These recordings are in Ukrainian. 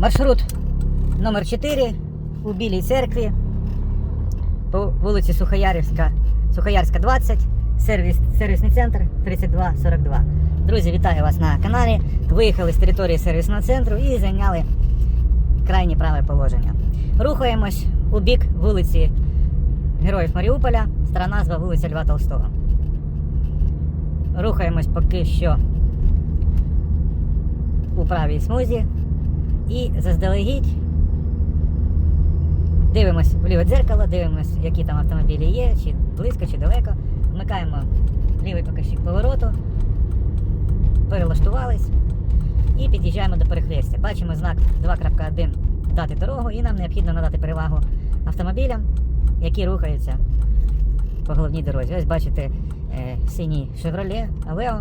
Маршрут номер 4 у Білій церкві по вулиці Сухоярівська, Сухоярська 20, сервіс, сервісний центр 3242. Друзі, вітаю вас на каналі. Виїхали з території сервісного центру і зайняли крайнє праве положення. Рухаємось у бік вулиці Героїв Маріуполя, стара назва вулиця Льва Толстого. Рухаємось поки що у правій смузі і заздалегідь дивимось в ліве дзеркало, дивимось, які там автомобілі є, чи близько, чи далеко. Вмикаємо лівий показчик повороту, перелаштувались і під'їжджаємо до перехрестя. Бачимо знак 2.1 дати дорогу, і нам необхідно надати перевагу автомобілям, які рухаються по головній дорозі. Ось бачите, е, синій Chevrolet Aveo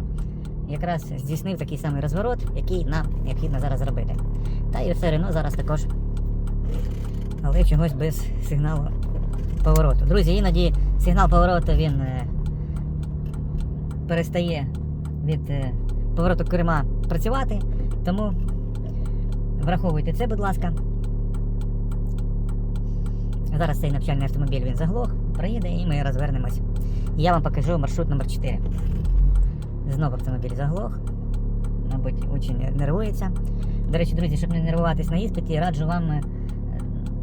якраз здійснив такий самий розворот, який нам необхідно зараз зробити. Та і все Рено зараз також, але чогось без сигналу повороту. Друзі, іноді сигнал повороту він е, перестає від е, повороту керма працювати, тому враховуйте це, будь ласка. Зараз цей навчальний автомобіль він заглох, проїде і ми розвернемось. Я вам покажу маршрут номер 4. Знову автомобіль заглох. Мабуть, учень нервується. До речі, друзі, щоб не нервуватись на іспиті, раджу вам е,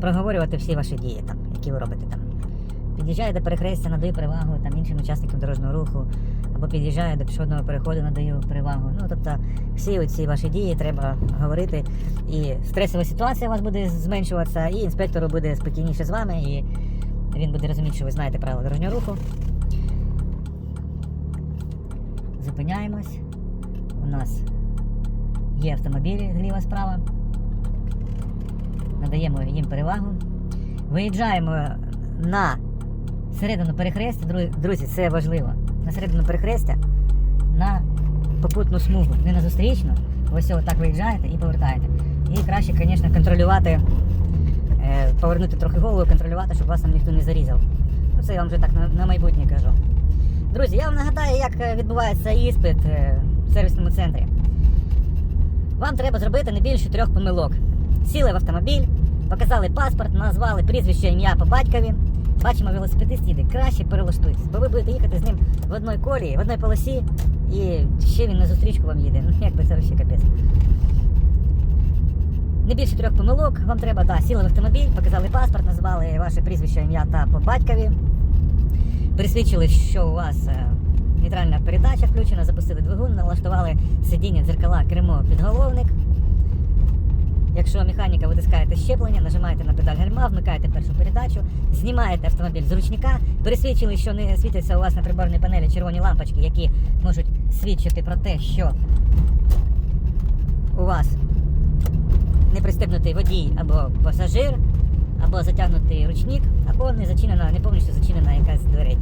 проговорювати всі ваші дії, там, які ви робите там. Під'їжджаю до перехрестя, надаю перевагу там, іншим учасникам дорожнього руху, або під'їжджаю до пішохідного переходу, надаю перевагу. Ну, тобто, всі ці ваші дії треба говорити. І стресова ситуація у вас буде зменшуватися, і інспектору буде спокійніше з вами, і він буде розуміти, що ви знаєте правила дорожнього руху. Зупиняємось. У нас є автомобілі зліва справа. Надаємо їм перевагу. Виїжджаємо на середину перехрестя, друзі, це важливо. На середину перехрестя на попутну смугу, не на зустрічну. Ось отак виїжджаєте і повертаєте. І краще, звісно, контролювати, е, повернути трохи голову, контролювати, щоб вас там ніхто не зарізав. Ну, це я вам вже так на, на майбутнє кажу. Друзі, я вам нагадаю, як відбувається іспит е, в сервісному центрі. Вам треба зробити не більше трьох помилок. Сіли в автомобіль, показали паспорт, назвали прізвище, ім'я по батькові. Бачимо, велосипедист їде, краще перелаштуйтесь, бо ви будете їхати з ним в одній колії, в одній полосі, і ще він на зустрічку вам їде. Ну, якби це ще капець. Не більше трьох помилок, вам треба, да, сіли в автомобіль, показали паспорт, назвали ваше прізвище, ім'я та по батькові. Пересвідчили, що у вас нейтральна передача включена, запустили двигун, налаштували сидіння, дзеркала, кермо, підголовник. Якщо механіка витискаєте щеплення, нажимаєте на педаль гальма, вмикаєте першу передачу, знімаєте автомобіль з ручника, пересвідчили, що не світяться у вас на приборній панелі червоні лампочки, які можуть свідчити про те, що у вас не пристебнутий водій або пасажир, або затягнутий ручник, або не зачинена, не повністю зачинена якась дверей.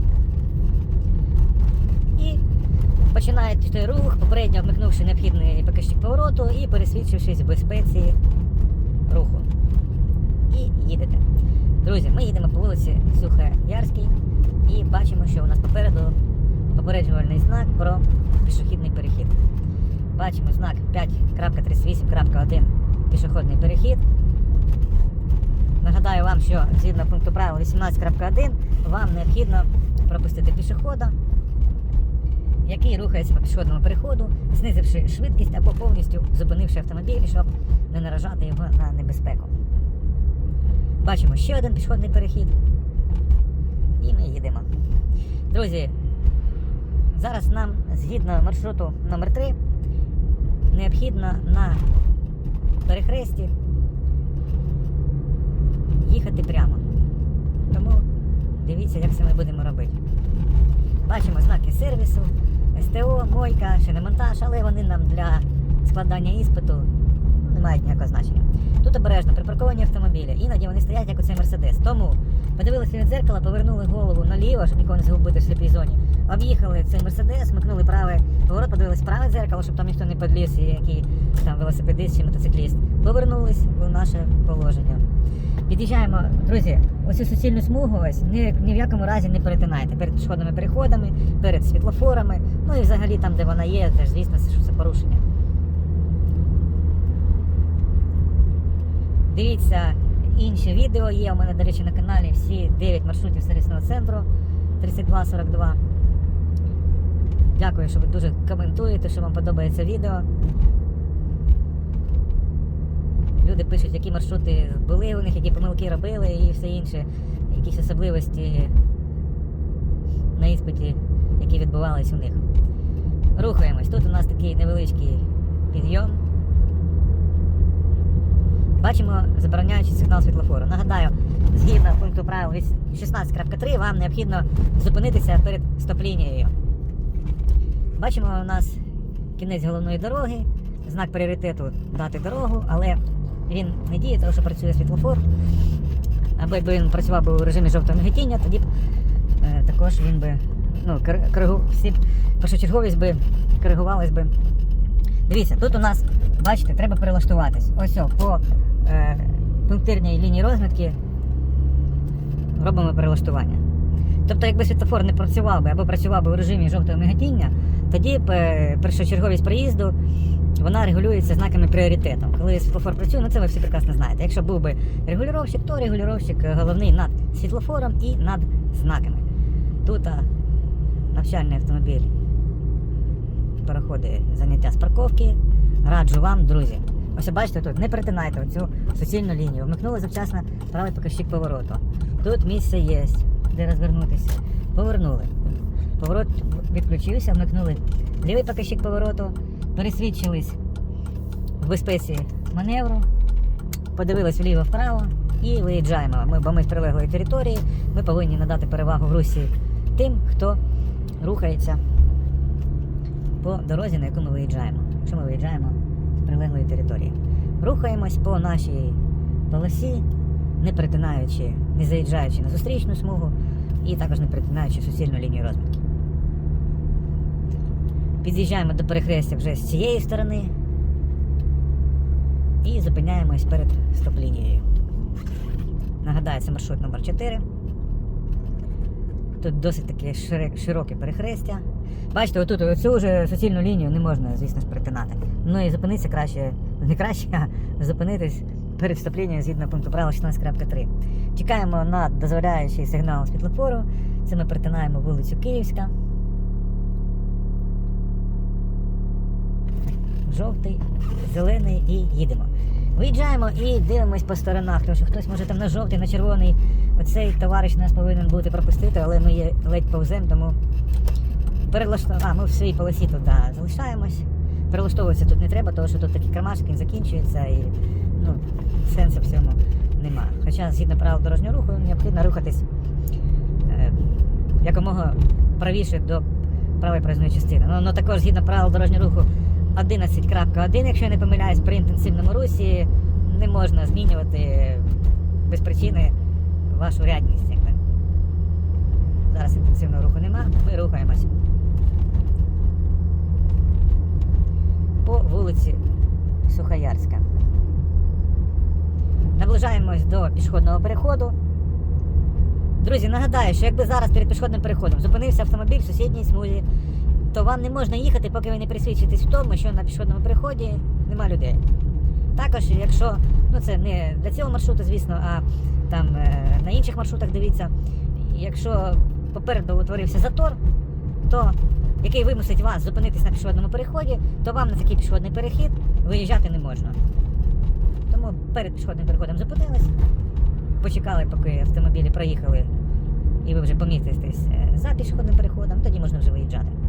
І починаєте рух, попередньо вмикнувши необхідний показчик повороту і пересвідчившись в безпеці руху. І їдете. Друзі, ми їдемо по вулиці Сухоярській і бачимо, що у нас попереду попереджувальний знак про пішохідний перехід. Бачимо знак 5.38.1 пішохідний перехід. Нагадаю вам, що згідно пункту правил 18.1 вам необхідно пропустити пішохода, який рухається по пішохідному переходу, знизивши швидкість або повністю зупинивши автомобіль, щоб не наражати його на небезпеку. Бачимо ще один пішохідний перехід. І ми їдемо. Друзі, зараз нам, згідно маршруту номер 3 необхідно на перехресті їхати прямо. Тому дивіться, як це ми будемо робити. Бачимо знаки сервісу, СТО, мойка, шиномонтаж, але вони нам для складання іспиту не мають ніякого значення. Тут обережно припарковані автомобілі, іноді вони стоять як оцей мерседес. Тому подивилися від дзеркала, повернули голову наліво, щоб нікого не загубити в сліпій зоні. Об'їхали цей мерседес, смикнули правий поворот, подивилися праве дзеркало, щоб там ніхто не підліз, і який там велосипедист чи мотоцикліст. Повернулись у наше положення. Під'їжджаємо, друзі, ось цю суцільну смугу ось ні, ні в якому разі не перетинайте перед пішохідними переходами, перед світлофорами, ну і взагалі там, де вона є, теж звісно, що це порушення. Дивіться інші відео є у мене, до речі, на каналі всі 9 маршрутів сервісного центру 3242. Дякую, що ви дуже коментуєте, що вам подобається відео. Люди пишуть, які маршрути були у них, які помилки робили і все інше, якісь особливості на іспиті, які відбувались у них. Рухаємось. Тут у нас такий невеличкий підйом. Бачимо забороняючий сигнал світлофору. Нагадаю, згідно пункту правил 16.3 вам необхідно зупинитися перед стоп-лінією. Бачимо у нас кінець головної дороги, знак пріоритету дати дорогу, але він не діє, тому що працює світлофор. Або якби він працював би у режимі жовтого миготіння, тоді б е, також він би ну, коригу, всі першочерговість би коригувалась би. Дивіться, тут у нас, бачите, треба перелаштуватись. Ось о, по е, пунктирній лінії розмітки робимо перелаштування. Тобто, якби світлофор не працював би або працював би у режимі жовтого миготіння, тоді б е, першочерговість проїзду вона регулюється знаками пріоритету. Коли світлофор працює, ну це ви всі прекрасно знаєте. Якщо був би регулювальщик, то регулювальщик е, головний над світлофором і над знаками. Тут а, навчальний автомобіль переходить заняття з парковки. Раджу вам, друзі. Ось бачите, тут не перетинайте оцю суцільну лінію. Вмикнули завчасно правий показчик повороту. Тут місце є, де розвернутися. Повернули. Поворот відключився, вмикнули лівий показчик повороту, пересвідчились в безпеці маневру, подивились вліво-вправо і виїжджаємо. Ми, бо ми з прилеглої території, ми повинні надати перевагу в русі тим, хто рухається по дорозі, на яку ми виїжджаємо. Якщо ми виїжджаємо з прилеглої території. Рухаємось по нашій полосі, не перетинаючи, не заїжджаючи на зустрічну смугу і також не перетинаючи суцільну лінію розмітки. Під'їжджаємо до перехрестя вже з цієї сторони і зупиняємось перед стоп-лінією. Нагадаю, це маршрут номер 4 Тут досить таке широке перехрестя. Бачите, отут оцю вже суцільну лінію не можна, звісно ж, перетинати. Ну і зупинитися краще, не краще, а зупинитись перед стоп-лінією згідно пункту правил 16.3. Чекаємо на дозволяючий сигнал світлофору. Це ми перетинаємо вулицю Київська. Жовтий, зелений і їдемо. Виїжджаємо і дивимось по сторонах, тому що хтось може там на жовтий, на червоний. Оцей товариш нас повинен бути пропустити, але ми є ледь повзем, тому перелаштовуємо. А, ми в своїй полосі тут да, залишаємось. Перелаштовуватися тут не треба, тому що тут такий кармашок, він закінчується і ну, сенсу в цьому нема. Хоча згідно правил дорожнього руху необхідно рухатись е, якомога правіше до правої проїзної частини. Ну, ну також згідно правил дорожнього руху 11.1, якщо я не помиляюсь, при інтенсивному русі не можна змінювати без причини вашу рядність. Якби. Зараз інтенсивного руху нема, ми рухаємось. По вулиці Сухоярська. Наближаємось до пішохідного переходу. Друзі, нагадаю, що якби зараз перед пішохідним переходом зупинився автомобіль в сусідній смузі, то вам не можна їхати, поки ви не присвідчитесь в тому, що на пішохідному переході нема людей. Також, якщо, ну це не для цього маршруту, звісно, а там е, на інших маршрутах дивіться, якщо попереду утворився затор, то який вимусить вас зупинитись на пішохідному переході, то вам на такий пішохідний перехід виїжджати не можна. Тому перед пішохідним переходом зупинились, почекали, поки автомобілі проїхали, і ви вже помітитесь е, за пішохідним переходом, тоді можна вже виїжджати.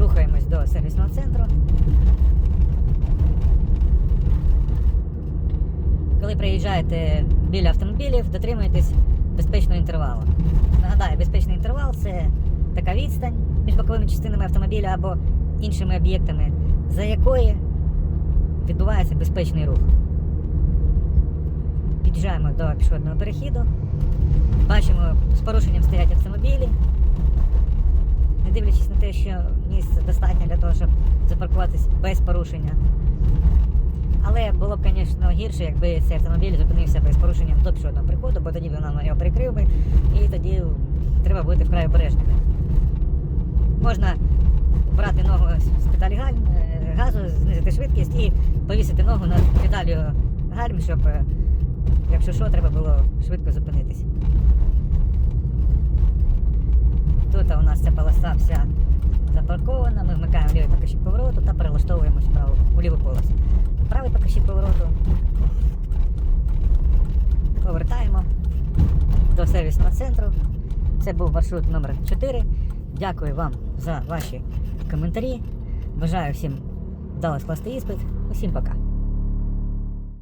Рухаємось до сервісного центру. Коли приїжджаєте біля автомобілів, дотримуйтесь безпечного інтервалу. Нагадаю, безпечний інтервал це така відстань між боковими частинами автомобіля або іншими об'єктами, за якої відбувається безпечний рух. Під'їжджаємо до пішохідного перехіду. Бачимо, з порушенням стоять автомобілі. Не дивлячись на те, що місце достатньо для того, щоб запаркуватись без порушення. Але було б, звісно, гірше, якби цей автомобіль зупинився без порушення до пішохідного переходу, бо тоді б нам його перекрив би, і тоді треба бути вкрай обережними. Можна брати ногу з педалі е, газу, знизити швидкість і повісити ногу над педалю гальм, щоб, е, якщо що, треба було швидко зупинитись. Тут у нас ця полоса вся запаркована, ми вмикаємо лівий покажчик повороту та перелаштовуємось вправо у ліву полосу. Правий покажчик повороту. Повертаємо до сервісного центру. Це був маршрут номер 4. Дякую вам за ваші коментарі. Бажаю всім вдало скласти іспит. Усім пока.